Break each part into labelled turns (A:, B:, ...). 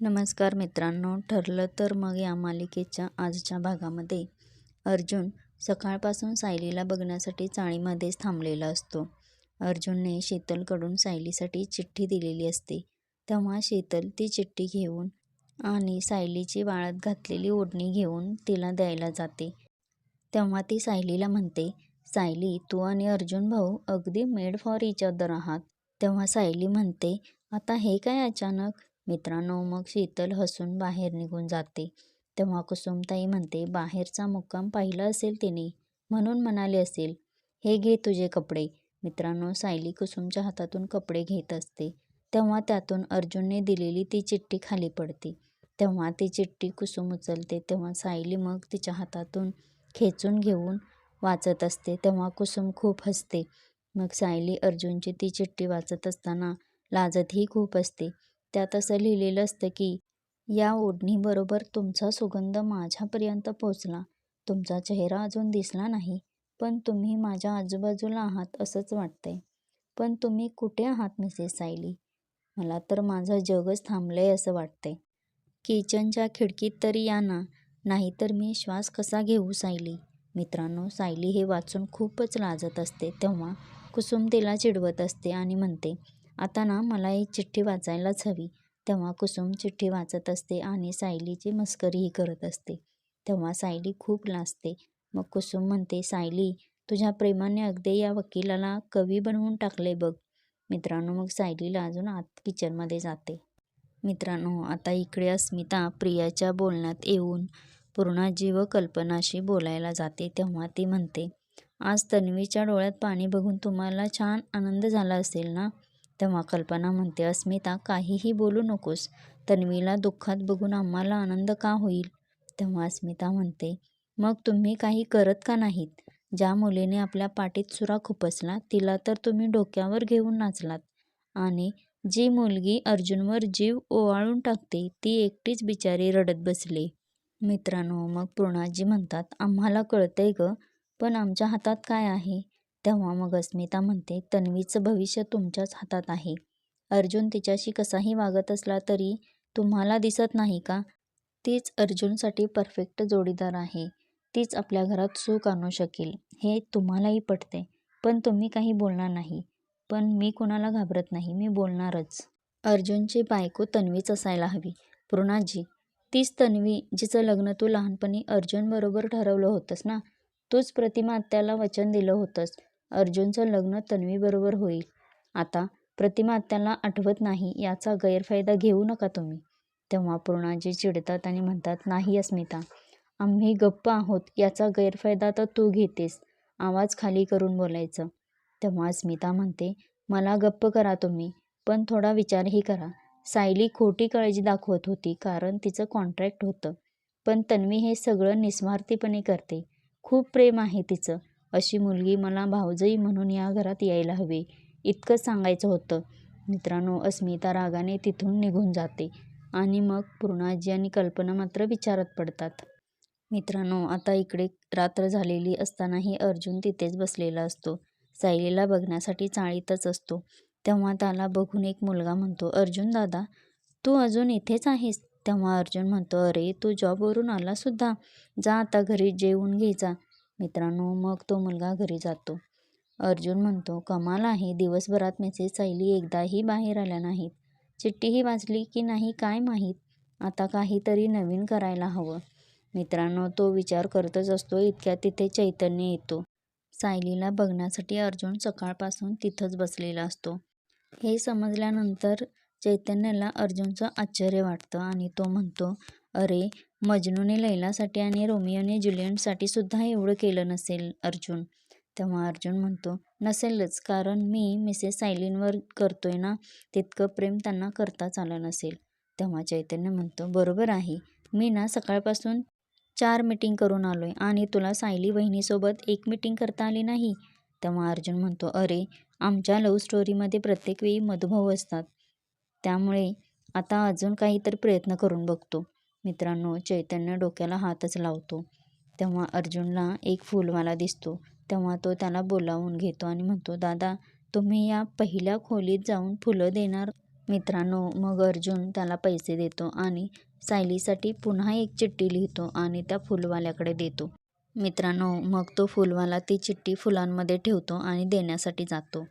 A: नमस्कार मित्रांनो ठरलं तर मग या मालिकेच्या आजच्या भागामध्ये. अर्जुन सकाळपासून सायलीला बघण्यासाठी चाळीमध्येच थांबलेला असतो. अर्जुनने शीतलकडून सायलीसाठी चिठ्ठी दिलेली असते. तेव्हा शीतल ती चिठ्ठी घेऊन आणि सायलीची वाळत घातलेली ओढणी घेऊन तिला द्यायला जाते. तेव्हा ती सायलीला म्हणते सायली तू आणि अर्जुन भाऊ अगदी मेड फॉर इच अदर आहात. तेव्हा सायली म्हणते आता हे काय अचानक? मित्रांनो मग शीतल हसून बाहेर निघून जाते. तेव्हा कुसुमताई म्हणते बाहेरचा मुक्काम पाहिला असेल तिने म्हणून म्हणाले असेल. हे घे तुझे कपडे. मित्रांनो सायली कुसुमच्या हातातून कपडे घेत असते. तेव्हा त्यातून अर्जुनने दिलेली ती चिठ्ठी खाली पडते. तेव्हा ती चिठ्ठी कुसुम उचलते. तेव्हा सायली मग तिच्या हातातून खेचून घेऊन वाचत असते. तेव्हा कुसुम खूप हसते. मग सायली अर्जुनची ती चिठ्ठी वाचत असताना लाजतही खूप असते. त्यात असं लिहिलेलं असतं की या ओढणीबरोबर तुमचा सुगंध माझ्यापर्यंत पोचला तुमचा चेहरा अजून दिसला नाही पण तुम्ही माझ्या आजूबाजूला आहात असंच वाटतंय. पण तुम्ही कुठे आहात मिसेस सायली? मला तर माझं जगच थांबलंय असं वाटतंय. किचनच्या खिडकीत तरी या ना नाहीतर मी श्वास कसा घेऊ सायली? मित्रांनो सायली हे वाचून खूपच लाजत असते तेव्हा कुसुम तिला चिडवत असते आणि म्हणते आता ना मला ही चिठ्ठी वाचायलाच हवी. तेव्हा कुसुम चिठ्ठी वाचत असते आणि सायलीची मस्करीही करत असते. तेव्हा सायली खूप लाजते मग कुसुम म्हणते सायली तुझ्या प्रेमाने अगदी या वकिलाला कवी बनवून टाकले बघ. मित्रांनो मग सायलीला अजून आत किचनमध्ये जाते. मित्रांनो आता इकडे अस्मिता प्रियाच्या बोलण्यात येऊन पूर्ण जीव कल्पनाशी बोलायला जाते. तेव्हा ती म्हणते आज तन्वीच्या डोळ्यात पाणी बघून तुम्हाला छान आनंद झाला असेल ना? तेव्हा कल्पना म्हणते अस्मिता काहीही बोलू नकोस. तन्वीला दुःखात बघून आम्हाला आनंद का होईल? तेव्हा अस्मिता म्हणते मग तुम्ही काही करत का नाहीत? ज्या मुलीने आपल्या पाठीत सुरा खुपसला तिला तर तुम्ही डोक्यावर घेऊन नाचलात. आणि जी मुलगी अर्जुनवर जीव ओवाळून टाकते ती एकटीच बिचारी रडत बसली. मित्रांनो मग पूर्णाजी म्हणतात आम्हाला कळतंय ग पण आमच्या हातात काय आहे? तेव्हा मग अस्मिता म्हणते तन्वीचं भविष्य तुमच्याच हातात आहे. अर्जुन तिच्याशी कसाही वागत असला तरी तुम्हाला दिसत नाही का? तीच अर्जुनसाठी परफेक्ट जोडीदार आहे. तीच आपल्या घरात सुख आणू शकेल. हे तुम्हालाही पटते. पण तुम्ही काही बोलणार नाही. पण मी कुणाला घाबरत नाही. मी बोलणारच. अर्जुनची बायको तन्वीच असायला हवी. पूर्णाजी तीच तन्वी जिचं लग्न तू लहानपणी अर्जुनबरोबर ठरवलं होतंस ना? तूच प्रतिमा आत्याला वचन दिलं होतंस. अर्जुनचं लग्न तन्वीबरोबर होईल. आता प्रतिमा आत्याला आठवत नाही याचा गैरफायदा घेऊ नका तुम्ही. तेव्हा पूर्णाजी चिडतात आणि म्हणतात नाही अस्मिता आम्ही गप्प आहोत याचा गैरफायदा तर तू घेतेस. आवाज खाली करून बोलायचं. तेव्हा अस्मिता म्हणते मला गप्प करा तुम्ही पण थोडा विचारही करा. सायली खोटी काळजी दाखवत होती कारण तिचं कॉन्ट्रॅक्ट होतं. पण तन्वी हे सगळं निस्वार्थीपणे करते. खूप प्रेम आहे तिचं. अशी मुलगी मला भावजई म्हणून या घरात यायला हवी. इतकंच सांगायचं होतं. मित्रांनो अस्मिता रागाने तिथून निघून जाते आणि मग पूर्णाजी आणि कल्पना मात्र विचारत पडतात. मित्रांनो आता इकडे रात्र झालेली असतानाही अर्जुन तिथेच बसलेला असतो. सायलीला बघण्यासाठी चाळीतच असतो. तेव्हा त्याला बघून एक मुलगा म्हणतो अर्जुन दादा तू अजून इथेच आहेस? तेव्हा अर्जुन म्हणतो अरे तू जॉबवरून आलासुद्धा जा आता घरी जेवून घे जा. मित्रांनो मग तो मुलगा घरी जातो. अर्जुन म्हणतो कमाल आहे. दिवसभरात मेसेज सायली एकदाही बाहेर आल्या नाहीत. चिठ्ठीही वाचली की नाही काय माहीत? आता काहीतरी नवीन करायला हवं. मित्रांनो तो विचार करतच असतो. इतक्या तिथे चैतन्य येतो. सायलीला बघण्यासाठी अर्जुन सकाळपासून तिथंच बसलेला असतो. हे समजल्यानंतर चैतन्याला अर्जुनचं आश्चर्य वाटतं आणि तो म्हणतो अरे मजनूने लैलासाठी आणि रोमियोने जुलियनसाठी सुद्धा एवढं केलं नसेल अर्जुन. तेव्हा अर्जुन म्हणतो नसेलच कारण मी मिसेस सायलींवर करतोय ना तितकं प्रेम त्यांना करताच आलं नसेल. तेव्हा चैतन्य म्हणतो बरोबर आहे. मी ना सकाळपासून चार मिटिंग करून आलो आहे आणि तुला सायली बहिणीसोबत एक मिटिंग करता आली नाही. तेव्हा अर्जुन म्हणतो अरे आमच्या लव्ह स्टोरीमध्ये प्रत्येक वेळी मधुभाऊ असतात. त्यामुळे आता अजून काहीतरी प्रयत्न करून बघतो. मित्रांनो चैतन्य डोक्याला हातच लावतो. तेव्हा अर्जुनला एक फुलवाला दिसतो. तेव्हा तो त्याला बोलावून घेतो आणि म्हणतो दादा तुम्ही या पहिल्या खोलीत जाऊन फुलं देणार? मित्रांनो मग अर्जुन त्याला पैसे देतो आणि सायलीसाठी पुन्हा एक चिठ्ठी लिहितो आणि त्या फुलवाल्याकडे देतो. मित्रांनो मग तो फुलवाला ती चिठ्ठी फुलांमध्ये ठेवतो आणि देण्यासाठी जातो.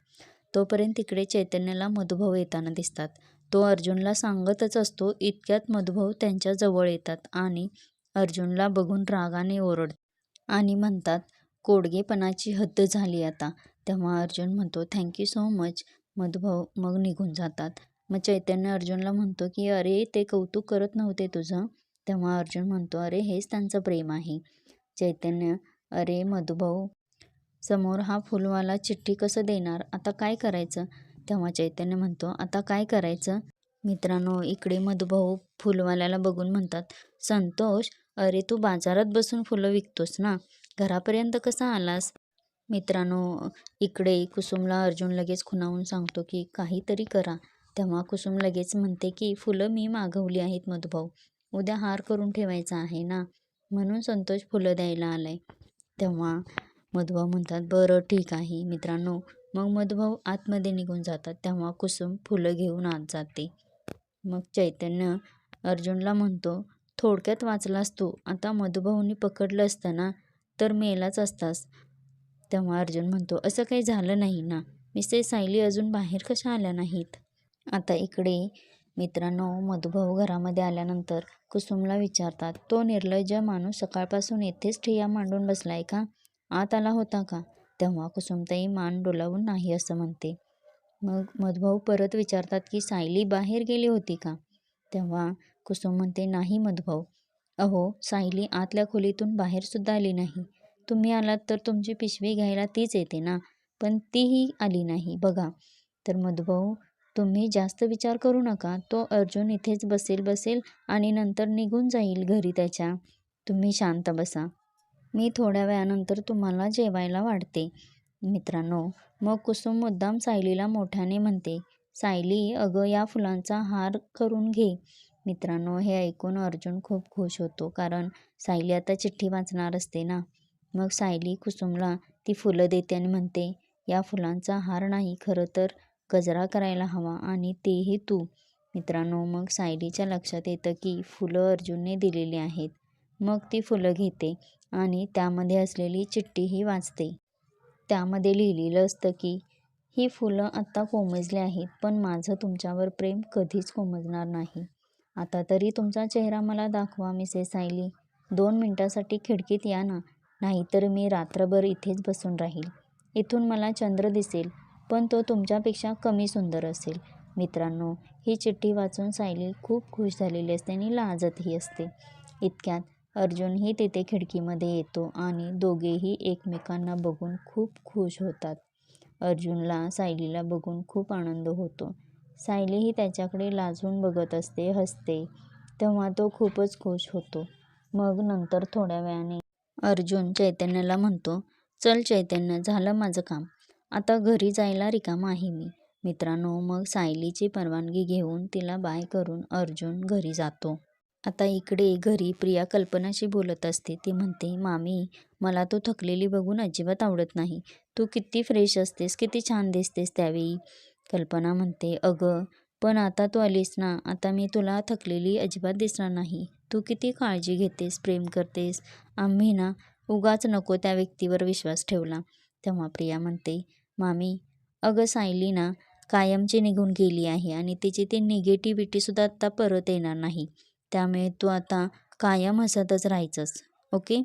A: तोपर्यंत तिकडे चैतन्याला मधुभाव येताना दिसतात. तो अर्जुनला सांगतच असतो इतक्यात मधुभाऊ त्यांच्या जवळ येतात आणि अर्जुनला बघून रागाने ओरड आणि म्हणतात कोडगेपणाची हद्द झाली आता. तेव्हा अर्जुन म्हणतो थँक्यू सो मच मधुभाऊ मग निघून जातात. मग चैतन्य अर्जुनला म्हणतो की अरे ते कौतुक करत नव्हते तुझं. तेव्हा अर्जुन म्हणतो अरे हेच त्यांचं प्रेम आहे. चैतन्य अरे मधुभाऊ समोर हा फुलवाला चिठ्ठी कसं देणार? आता काय करायचं? तेव्हा चैतन्य म्हणतो आता काय करायचं? मित्रांनो इकडे मधुभाऊ फुलवाल्याला बघून म्हणतात संतोष अरे तू बाजारात बसून फुलं विकतोस ना? घरापर्यंत कसा आलास? मित्रांनो इकडे कुसुमला अर्जुन लगेच खुणावून सांगतो की काहीतरी करा. तेव्हा कुसुम लगेच म्हणते की फुलं मी मागवली आहेत मधुभाऊ. उद्या हार करून ठेवायचा आहे ना? म्हणून संतोष फुलं द्यायला आलाय. तेव्हा मधुभाऊ म्हणतात बरं ठीक आहे. मित्रांनो मग मधुभाऊ आतमध्ये निघून जातात. तेव्हा कुसुम फुलं घेऊन आत जाते. मग चैतन्य अर्जुनला म्हणतो थोडक्यात वाचलास तू. आता मधुभाऊनी पकडलं असतं ना तर मेलाच असतास. तेव्हा अर्जुन म्हणतो असं काही झालं नाही ना. मिसेस सायली अजून बाहेर कशा आल्या नाहीत? आता इकडे मित्रांनो मधुभाऊ घरामध्ये आल्यानंतर कुसुमला विचारतात तो निर्लज्ज माणूस सकाळपासून येथेच ठिया मांडून बसलाय का? आत आला होता का? तेव्हा कुसुमताई मान डोलावून नाही असं म्हणते. मग मधुभाऊ परत विचारतात की सायली बाहेर गेली होती का? तेव्हा कुसुम म्हणते नाही मधुभाऊ. अहो सायली आतल्या खोलीतून बाहेरसुद्धा आली नाही. तुम्ही आलात तर तुमची पिशवी घ्यायला तीच येते ना? पण तीही आली नाही बघा. तर मधुभाऊ तुम्ही जास्त विचार करू नका. तो अर्जुन इथेच बसेल बसेल आणि नंतर निघून जाईल घरी त्याच्या. तुम्ही शांत बसा. मी थोड्या वेळानंतर तुम्हाला जेवायला वाढते. मित्रांनो मग कुसुम मुद्दाम सायलीला मोठ्याने म्हणते सायली अगं या फुलांचा हार करून घे. मित्रांनो हे ऐकून अर्जुन खूप खुश होतो कारण सायली आता चिठ्ठी वाचणार असते ना. मग सायली कुसुमला ती फुलं देते आणि म्हणते या फुलांचा हार नाही खरं तर गजरा करायला हवा आणि तेही तू. मित्रांनो मग सायलीच्या लक्षात येतं की फुलं अर्जुनने दिलेली आहेत. मग ती फुलं घेते आणि त्यामध्ये असलेली चिठ्ठीही वाचते. त्यामध्ये लिहिलेलं असतं की ही फुलं आत्ता कोमजली आहेत पण माझं तुमच्यावर प्रेम कधीच कोमजणार नाही. आता तरी तुमचा चेहरा मला दाखवा मिसेस सायली. दोन मिनटासाठी खिडकीत या ना नाहीतर मी रात्रभर इथेच बसून राहील. इथून मला चंद्र दिसेल पण तो तुमच्यापेक्षा कमी सुंदर असेल. मित्रांनो ही चिठ्ठी वाचून सायली खूप खुश झालेली असते आणि लाजतही असते. इतक्यात अर्जुनही तिथे खिडकीमध्ये येतो आणि दोघेही एकमेकांना बघून खूप खुश होतात. अर्जुनला सायलीला बघून खूप आनंद होतो. सायलीही त्याच्याकडे लाजून बघत असते हसते. तेव्हा तो खूपच खुश होतो. मग नंतर थोड्या वेळाने अर्जुन चैतन्याला म्हणतो चल चैतन्य झालं माझं काम. आता घरी जायला रिकामा आहे मी. मित्रांनो मग सायलीची परवानगी घेऊन तिला बाय करून अर्जुन घरी जातो. आता इकडे घरी प्रिया कल्पनाशी बोलत असते. ती म्हणते मामी मला तू थकलेली बघून अजिबात आवडत नाही. तू किती फ्रेश असतेस किती छान दिसतेस त्यावेळी. कल्पना म्हणते अगं पण आता तू आलीस ना आता मी तुला थकलेली अजिबात दिसणार नाही. तू किती काळजी घेतेस प्रेम करतेस. आम्ही ना उगाच नको त्या व्यक्तीवर विश्वास ठेवला. तेव्हा प्रिया म्हणते मामी अगं सायली ना कायमची निघून गेली आहे आणि तिची ती निगेटिव्हिटीसुद्धा आत्ता परत येणार नाही. त्यामुळे तू आता कायम हसतच राहायचंस ओके?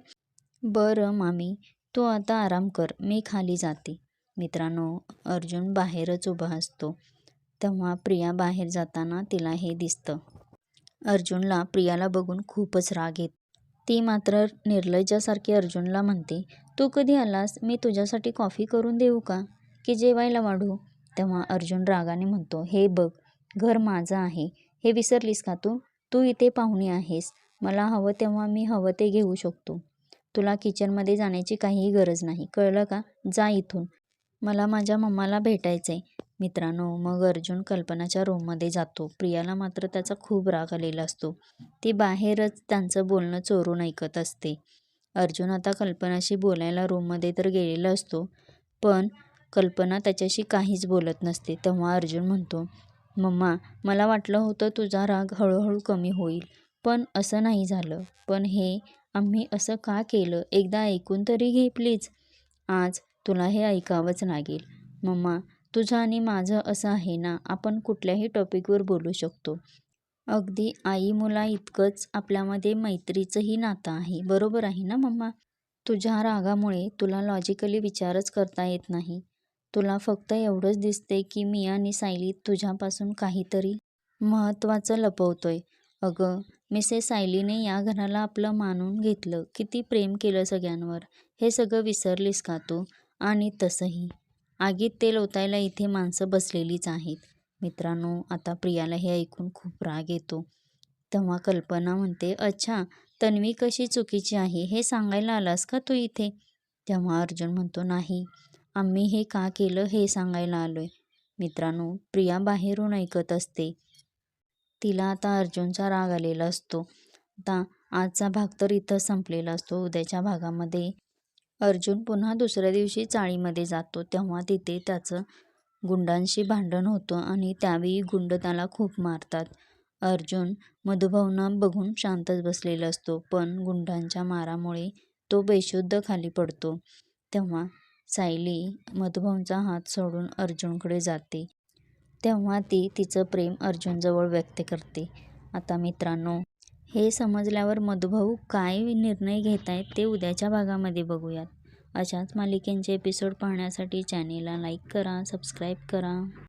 A: बरं मामी तू आता आराम कर मी खाली जाते. मित्रांनो अर्जुन बाहेरच उभा असतो. तेव्हा प्रिया बाहेर जाताना तिला हे दिसतं. अर्जुनला प्रियाला बघून खूपच राग येत. ती मात्र निर्लज्जासारखी अर्जुनला म्हणते तू कधी आलास? मी तुझ्यासाठी कॉफी करून देऊ का? की जेवायला वाढू? तेव्हा अर्जुन रागाने म्हणतो हे बघ घर माझं आहे. हे विसरलीस का तू? तू इथे पाहुणी आहेस. मला हवं तेव्हा मी हवं ते घेऊ शकतो. तुला किचनमध्ये जाण्याची काहीही गरज नाही. कळलं का? जा इथून. मला माझ्या मम्माला भेटायचं आहे मित्रांनो मग अर्जुन कल्पनाच्या रूममध्ये जातो. प्रियाला मात्र त्याचा खूप राग आलेला असतो. ती बाहेरच त्यांचं बोलणं चोरून ऐकत असते. अर्जुन आता कल्पनाशी बोलायला रूममध्ये तर गेलेला असतो पण कल्पना त्याच्याशी काहीच बोलत नसते. तेव्हा अर्जुन म्हणतो मम्मा मला वाटलं होतं तुझा राग हळूहळू कमी होईल पण असं नाही झालं. पण हे आम्ही असं का केलं? एकदा ऐकून तरी घे प्लीज. आज तुला हे ऐकावंच लागेल. मम्मा तुझं आणि माझं असं आहे ना आपण कुठल्याही टॉपिकवर बोलू शकतो. अगदी आई मुला इतकंच आपल्यामध्ये मैत्रीचंही नातं आहे. बरोबर आहे ना मम्मा? तुझ्या रागामुळे तुला लॉजिकली विचारच करता येत नाही. तुला फक्त एवढंच दिसते की मी आणि सायली तुझ्यापासून काहीतरी महत्त्वाचं लपवतोय. अगं मिसेस सायलीने या घराला आपलं मानून घेतलं. किती प्रेम केलं सगळ्यांवर. हे सगळं विसरलीस का तू? आणि तसंही. आगीत तेल ओतायला इथे माणसं बसलेलीच आहेत. मित्रांनो आता प्रियाला हे ऐकून खूप राग येतो. तेव्हा कल्पना म्हणते अच्छा तन्वी कशी चुकीची आहे हे सांगायला आलास का तू इथे? तेव्हा अर्जुन म्हणतो नाही. आम्ही हे का केलं हे सांगायला आलो आहे मित्रांनो प्रिया बाहेरून ऐकत असते. तिला आता अर्जुनचा राग आलेला असतो. आता आजचा भाग तर इथं संपलेला असतो. उद्याच्या भागामध्ये अर्जुन पुन्हा दुसऱ्या दिवशी चाळीमध्ये जातो. तेव्हा तिथे त्याचं गुंडांशी भांडण होतं आणि त्यावेळी गुंड त्याला खूप मारतात. अर्जुन मधुभावना बघून शांतच बसलेला असतो पण गुंडांच्या मारामुळे तो बेशुद्ध खाली पडतो. तेव्हा सायली मधुभाऊंचा हात सोडून अर्जुनकडे जाते. तेव्हा ती तिचं प्रेम अर्जुनजवळ व्यक्त करते. आता मित्रांनो हे समजल्यावर मधुभाऊ काय निर्णय घेत आहेत ते उद्याच्या भागामध्ये बघूयात. अशाच मालिकेंचे एपिसोड पाहण्यासाठी चॅनेलला लाईक करा सबस्क्राईब करा.